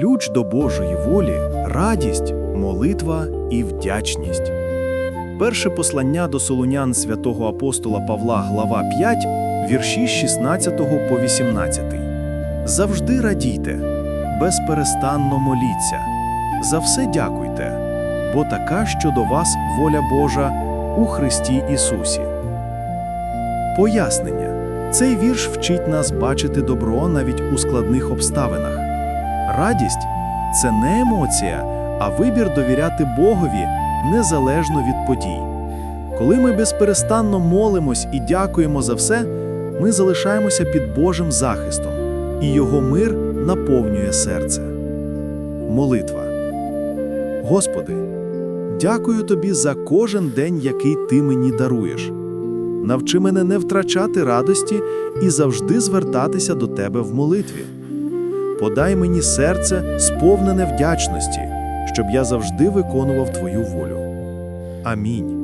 ключ до Божої волі радість, молитва і вдячність. Перше послання до солунян святого апостола Павла, глава 5, вірші 16 по 18. Завжди радійте, безперестанно моліться, за все дякуйте, бо така щодо вас воля Божа у Христі Ісусі. Пояснення. Цей вірш вчить нас бачити добро навіть у складних обставинах. Радість це не емоція, а вибір довіряти Богові незалежно від подій. Коли ми безперестанно молимось і дякуємо за все, ми залишаємося під Божим захистом, і Його мир наповнює серце. Молитва. Господи, дякую Тобі за кожен день, який Ти мені даруєш. Навчи мене не втрачати радості і завжди звертатися до Тебе в молитві. Подай мені серце, сповнене вдячності, щоб я завжди виконував Твою волю. Амінь.